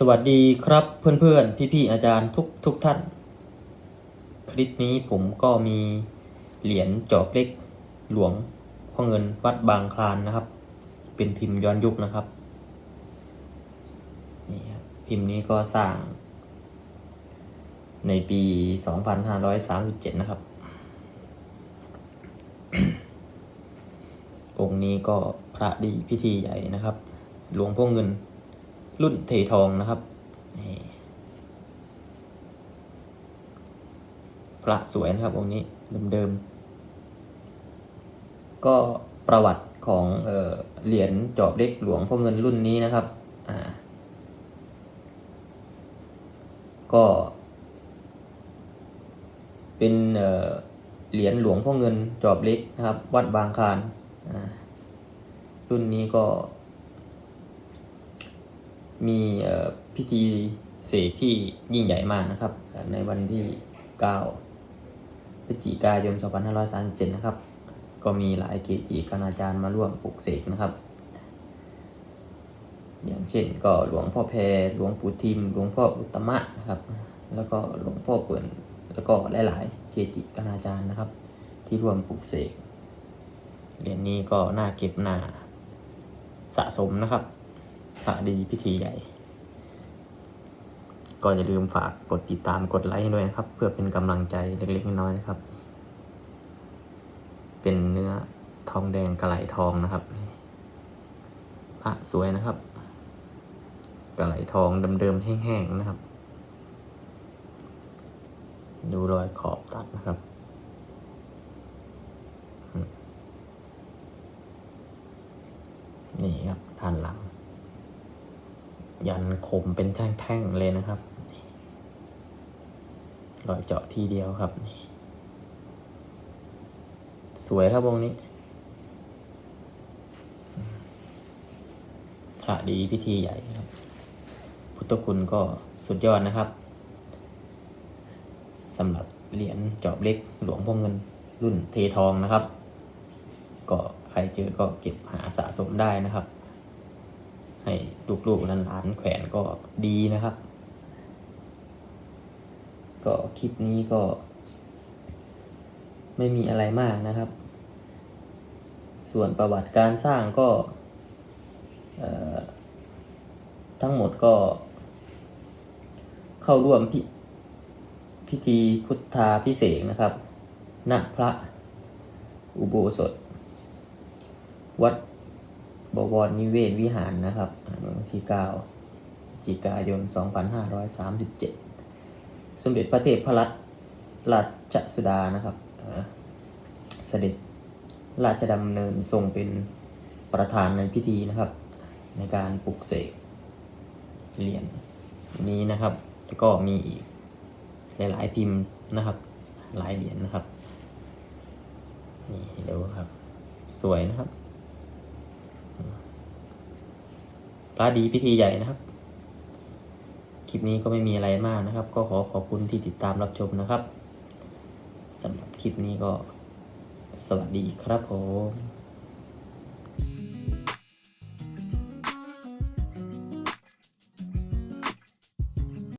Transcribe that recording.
สวัสดีครับเพื่อนๆ พี่ๆ อาจารย์ทุกทุกท่าน คลิปนี้ผมก็มีเหรียญจอบเล็กหลวงพ่อเงินวัดบางคลานนะครับ เป็นพิมพ์ย้อนยุคนะครับนี่ครับพิมพ์นี้ก็สร้าง ในปี 2537 นะครับ องค์นี้ก็พระดีพิธีใหญ่นะครับ หลวงพ่อเงิน รุ่นเททองนะครับพระสวยนะครับองค์นี้เดิมๆ ก็ประวัติของเออเหรียญจอบเล็กหลวงพ่อเงินรุ่นนี้นะครับอ่าก็ เป็นเเหรียญหลวงพ่อเงินจอบเล็กนะครับ วัดบางคานรุ่นนี้ก็ มีพิธีเสกที่ยิ่งใหญ่มากนะครับ ในวันที่ 9 พฤศจิกายน 2537 นะครับ ก็มีหลายเกจิคณาจารย์มาร่วมปลุกเสกนะครับ อย่างเช่นก็หลวงพ่อแพรหลวงปู่ทิม หลวงพ่ออุตมะนะครับ แล้วก็หลวงพ่อเปิ่นแล้วก็หลายๆเกจิคณาจารย์นะครับ ที่ร่วมปลุกเสกเหรียญนี้ก็น่าเก็บน้าสะสมนะครับ พระดีพิธีใหญ่ ก็อย่าลืมฝากกดติดตามกดไลค์ให้ด้วยนะครับ เพื่อเป็นกำลังใจเล็กๆน้อยๆนะครับ เป็นเนื้อทองแดงกระไหลทองนะครับพระสวยนะครับ กระไหลทองเดิมๆแห้งๆนะครับ ดูรอยขอบตัดนะครับนี่ครับด้านหลัง ยันคมเป็นแท่งๆเลยนะครับรอยเจาะทีเดียวครับ สวยครับวงนี้พระดีพิธีใหญ่ครับ พุทธคุณก็สุดยอดนะครับสำหรับเหรียญจอบเล็กหลวงพ่อเงินรุ่นเททองนะครับ ก็ใครเจอก็เก็บหาสะสมได้นะครับ ให้ลูกๆหลานๆแขวนก็ดีนะครับ ก็คลิปนี้ก็ ไม่มีอะไรมากนะครับ ส่วนประวัติการสร้างก็ทั้งหมดก็ เข้าร่วมพิพิธีพุทธาพิเศษนะครับณพระอุโบสถ วัด บวรนิเวศวิหารนะครับวันที่9พฤศจิกายน 2537 สมเด็จพระเทพพระรัตนราชสุดานะครับเอ่อเสด็จราชดำเนินทรงเป็นประธานในพิธีนะครับ ในการปลุกเสกเหรียญนี้นะครับ แล้วก็มีอีกหลายๆพิมพ์นะครับ หลายเหรียญนะครับ นี่เดี๋ยวครับ สวยนะครับ พระดีพิธีใหญ่นะครับ คลิปนี้ก็ไม่มีอะไรมากนะครับ ก็ขอขอบคุณที่ติดตามรับชมนะครับสำหรับคลิปนี้ก็สวัสดีครับผม